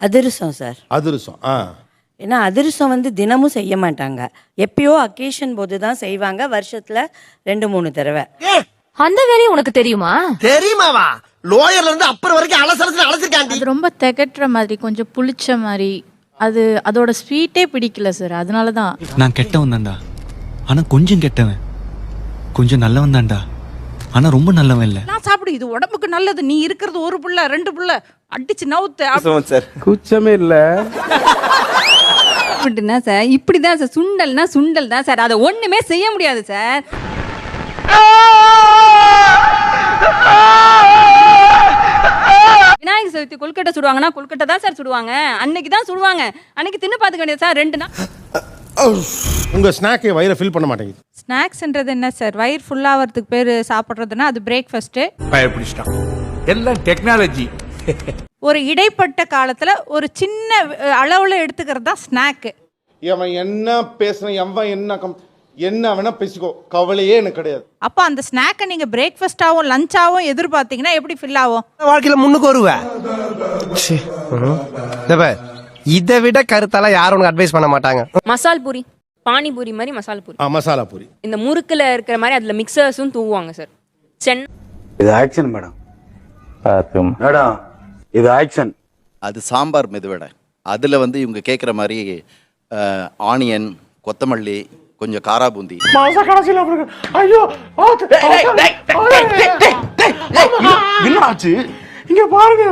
அதிரசம் sir. அதிரசம் ஆ. ஏன்னா அதிரசம் வந்து தினமும் செய்ய மாட்டாங்க. எப்பயோ அக்கேஷன் போது தான் செய்வாங்க. வருஷத்துல ரெண்டு மூணு தடவை. அந்த வேலையும் உனக்கு தெரியுமா? தெரியுமாவா? லோயர்ல இருந்து அப்புறம் வரைக்கும் அலசலத்துல அழைச்சிருக்காண்டி அது ரொம்ப திகட்டுற மாதிரி கொஞ்சம் புளிச்ச மாதிரி. அது அதோட ஸ்வீட்டே பிடிக்கல சார். அதனால தான் நான் கெட்டவன் தான்டா. ஆனா கொஞ்சம் கெட்டவன். கொஞ்சம் நல்லவன் தான்டா. ஆனா ரொம்ப நல்லவன் இல்ல. நான் சாப்பிடு இது உடம்புக்கு நல்லது. நீ இருக்கிறது ஒரு புள்ள ரெண்டு புள்ள. அடிச்சு நவுத்து சார். கூச்சமே இல்ல. அப்படின்னா சார். இப்படிதான் சார். சுண்டல்னா சுண்டல் தான் சார். அதை ஒண்ணுமே செய்ய முடியாது சார். விநாயகர் சதுர்த்தி கொல்கட்டை சுடுவாங்கன்னா கொல்கட்டை தான் சார் சுடுவாங்க. அன்னைக்கு தான் சுடுவாங்க. அன்னைக்கு தின்னு பார்த்துக்க வேண்டியது சார். ரெண்டு நாள். உங்க ஸ்நாக்கை வயிறை ஃபில் பண்ண மாட்டேங்குது. ஸ்நாக்ஸ்ன்றது என்ன சார்? வயிறு ஃபுல்லாகிறதுக்கு பேர் சாப்பிட்றதுன்னா அது பிரேக்ஃபாஸ்ட்டு பயப்பிடிச்சிட்டான். எல்லாம் டெக்னாலஜி ஒரு இடைப்பட்ட காலத்தில் ஒரு சின்ன அளவுல எடுத்துக்கிறது தான் ஸ்நாக்கு அவன் என்ன பேசுன எவன் என்ன கம் என்ன வேணா பேசிக்கோ. கவலையே எனக்கு கிடையாது. அப்போ அந்த ஸ்நாக்கை நீங்கள் பிரேக்ஃபாஸ்ட்டாகவும் லஞ்சாகவும் எதிர்பார்த்தீங்கன்னா எப்படி ஃபில் ஆகும்? வாழ்க்கையில முன்னுக்கு வருவேன் இதை விட கருத்தால யாரும் உனக்கு அட்வைஸ் பண்ண மாட்டாங்க. மசால் பூரி பானிபூரி மாதிரி மசால் பூரி. ஆ மசாலா பூரி. இந்த முறுக்குல இருக்கிற மாதிரி அதுல மிக்சர்ஸும் தூவுவாங்க சார் சென்னை இது ஆக்ஷன் மேடம் மேடம் இது ஆக்ஷன். அது சாம்பார் மெதுவடை. அதில் வந்து இவங்க கேட்குற மாதிரி ஆனியன் கொத்தமல்லி கொஞ்சம் காரா பூந்தி. என்னாச்சு இங்க பாருங்க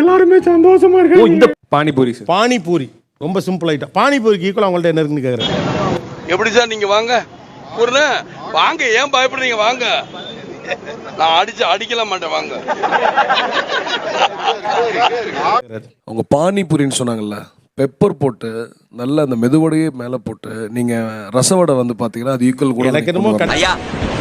எல்லாருமே சந்தோஷமா இருக்கு இந்த பானிபூரி சார் பானிபூரி. ரொம்ப சிம்பிள் ஐட்டம் பானிபூரிக்கு ஈக்குவல் அவங்கள்ட்ட என்ன இருக்குன்னு கேட்குறேன் எப்படி சார் நீங்க வாங்க? ஒரு வாங்க ஏன் பயப்படுறீங்க? வாங்க. நான் அடிச்சு அடிக்கல மாட்டேன் வாங்க. உங்க பானிபூரின்னு சொன்னாங்கல்ல பெப்பர் போட்டு நல்ல அந்த மெதுவடையே மேல போட்டு நீங்க ரசவடை வந்து பாத்தீங்கன்னா அது ஈக்குவல் கூட எனக்கு என்னமோ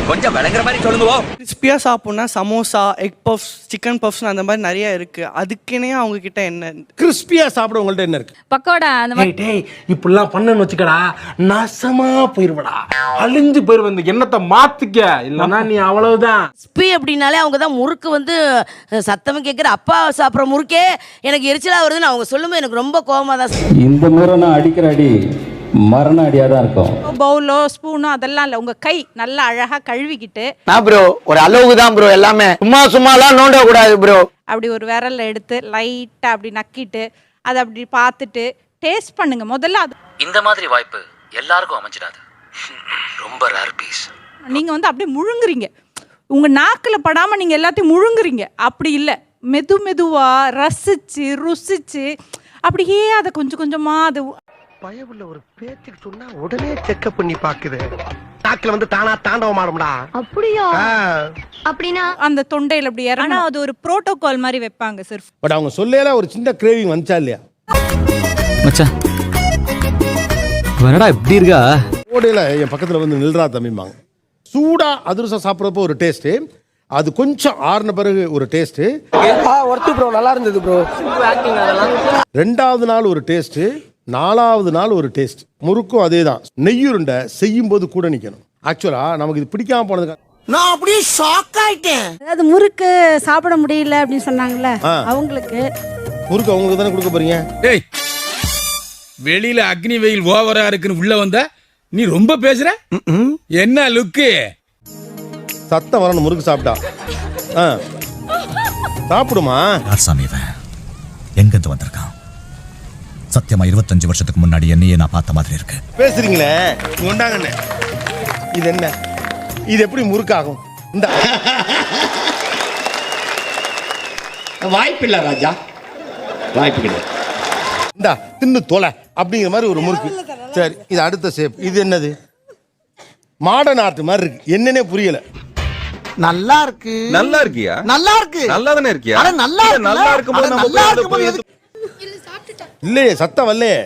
கொஞ்சம் விளங்குற மாதிரி சொல்லுங்க. கிறிஸ்பியாக சாப்பிட்னா samosa egg puffs chicken puffs அந்த மாதிரி நிறைய இருக்கு. அதுக்குன்னே அவங்க கிட்ட என்ன? கிறிஸ்பியா சாப்பிட உங்கள்ட்ட என்ன இருக்கு? பக்கோடா அந்த மாதிரி டேய் இப்படிலாம் பண்ணன்னு வச்சுக்கடா நாசமா போயிருவடா. அழிஞ்சு போயிருவ இந்த எண்ணத்தை மாத்திக்க. இல்லன்னா நீ அவ்வளவுதான். ஸ்பி அப்படின்னாலே அவங்க தான் முறுக்கு வந்து அஹ், சத்தமும் கேட்குற அப்பா சாப்பிட்ற முறுக்கே எனக்கு எரிச்சலா வருதுன்னு அவங்க சொல்லும்போது எனக்கு ரொம்ப கோவமா தான் இந்த முறை நான் அடிக்கிற அடி மரண அடியா தான் இருக்கும். பவுலோ ஸ்பூனோ அதெல்லாம் இல்லை. உங்கள் கை நல்லா அழகாக கழுவிக்கிட்டு நான் ப்ரோ ஒரு அளவுக்கு தான் ப்ரோ எல்லாமே. சும்மா சும்மாலாம் நோண்ட கூடாது ப்ரோ அப்படி ஒரு விரல்ல எடுத்து லைட்டாக அப்படி நக்கிட்டு அதை அப்படி பார்த்துட்டு டேஸ்ட் பண்ணுங்க. முதல்ல அது இந்த மாதிரி வாய்ப்பு எல்லாருக்கும் அமைஞ்சிடாது. ரொம்ப ரேர் பீஸ் நீங்க வந்து அப்படியே முழுங்குறீங்க. உங்க நாக்குல படாம நீங்க எல்லாத்தையும் முழுங்குறீங்க. அப்படி இல்லை. மெது மெதுவா ரசிச்சு ருசிச்சு அப்படியே அதை கொஞ்சம் கொஞ்சமா அது பயவுள்ள ஒரு பேச்சுக்கு சொன்னா உடனே செக்அப் பண்ணி பாக்குது நாக்குல வந்து தானா தாண்டவம் ஆடும்டா. அப்படியா. அப்படின்னா? அந்த தொண்டையில அப்படி இறங்கினா அது ஒரு புரோட்டோகால் மாதிரி வைப்பாங்க சார் பட் அவங்க சொல்லையில ஒரு சின்ன கிரேவிங் வந்துச்சா இல்லையா? மச்சான் வரடா எப்படி இருக்கா? ஓடையில் என் பக்கத்தில் வந்து நில்றா தம்பிம்பாங்க. சூடா அதிரசம் சாப்பிட்றப்போ ஒரு டேஸ்ட்டு அது கொஞ்சம் ஆறின பிறகு ஒரு டேஸ்ட்டு ஒர்த்து ப்ரோ நல்லா இருந்தது ப்ரோ ரெண்டாவது நாள் ஒரு டேஸ்ட்டு நாலாவது நாள் ஒரு டேஸ்ட். முறுக்கும் அதே தான் நெய்யுருண்டை செய்யும் போது கூட நிற்கணும் ஆக்சுவலாக நமக்கு இது பிடிக்காம போனதுக்கு நான் அப்படியே ஷாக் ஆயிட்டேன். அதாவது முறுக்கு சாப்பிட முடியல அப்படின்னு சொன்னாங்கல்ல. அவங்களுக்கு? முறுக்கு அவங்களுக்கு தானே கொடுக்க போறீங்க? டேய் வெளியில அக்னி வெயில் ஓவரா இருக்குன்னு உள்ள வந்த நீ ரொம்ப பேசுற? என்ன லுக்கு சத்தம் வரணும் முறுக்கு சாப்பிட்டா. ஆ. சாப்பிடுமா? சாமி சத்தியமா இருபத்தஞ்சு வருஷத்துக்கு முன்னாடி என்னையே நான் பார்த்த மாதிரி இருக்கு. பேசுறீங்களே? கொண்டாங்கண்ணே. இது என்ன? இது எப்படி முறுக்காகும்? இந்த வாய்ப்பு இல்ல ராஜா. வாய்ப்பு கிடையாது இந்தா தின்னு தொலை அப்படிங்கிற மாதிரி ஒரு முறுக்கு. சரி இது அடுத்த ஷேப் இது என்னது? மாடர்ன் ஆர்ட் மாதிரி இருக்கு. என்னன்னே புரியல. நல்லா இருக்கு. நல்லா இருக்கியா? நல்லா இருக்கு. நல்லா தானே இருக்கியா? அட நல்லா நல்லா இருக்கும்போது நம்ம இல்லையே சத்தம் வரலையே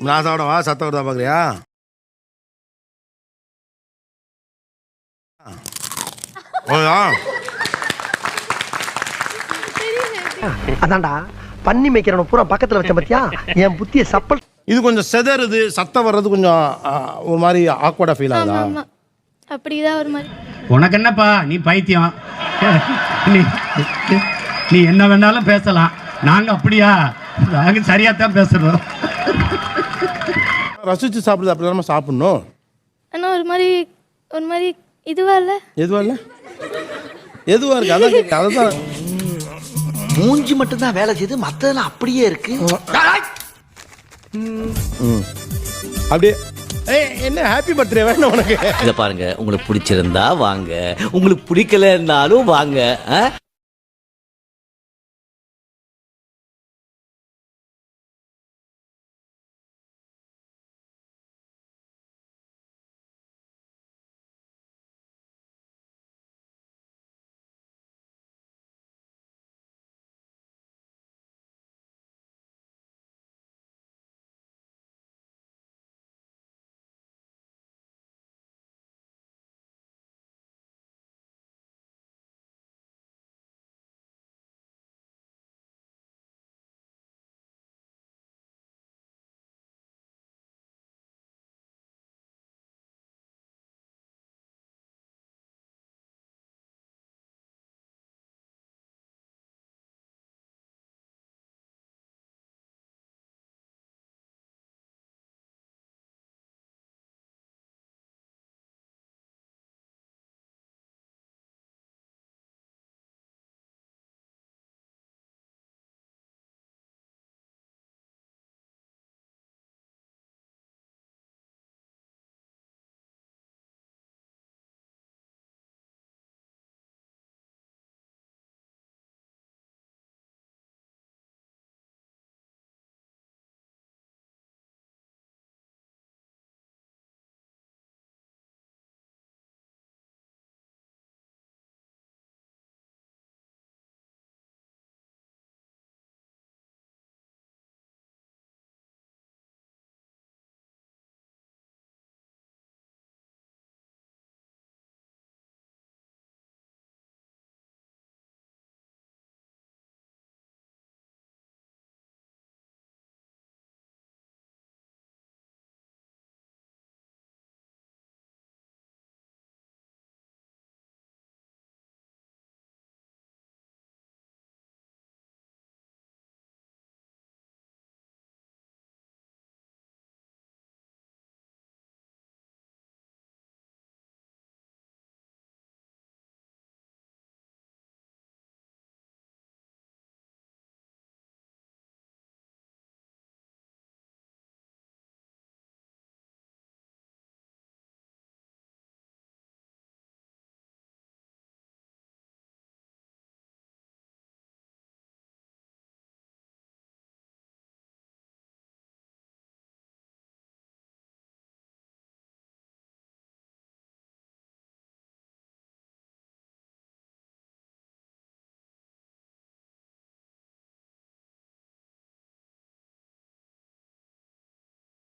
நான் சாப்பிடவா சத்தம் வருதா பாக்குறியா அதான்டா பண்ணி மேய்க்கிறவன பூரா பக்கத்துல வச்ச பத்தியா? என் புத்திய சப்பல் இது கொஞ்சம் செதறுது சத்தம் வர்றது கொஞ்சம் ஒரு மாதிரி ஆக்வர்டா ஃபீல் ஆகுதா? அப்படிதான் ஒரு மாதிரி. உனக்கு என்னப்பா? நீ பைத்தியம். நீ நீ என்ன வேணாலும் பேசலாம். நாங்க அப்படியா? நாங்க சரியா தான் பேசுறோம். ரசிச்சு சாப்பிடுறது அப்படி நம்ம சாப்பிடணும்? ஆனால் ஒரு மாதிரி ஒரு மாதிரி இதுவா இல்லை? எதுவா இல்ல? எதுவா இருக்கு? அதான் கேட்க அதுதான் மூஞ்சி மட்டும் தான் வேலை செய்யுது மத்ததெல்லாம் அப்படியே இருக்கு. அப்படியே. ஏய் என்ன ஹாப்பி பர்த்டே வேணும் உனக்கு? இத பாருங்க. உங்களுக்கு பிடிச்சிருந்தா வாங்க. உங்களுக்கு பிடிக்கலன்னாலும் வாங்க.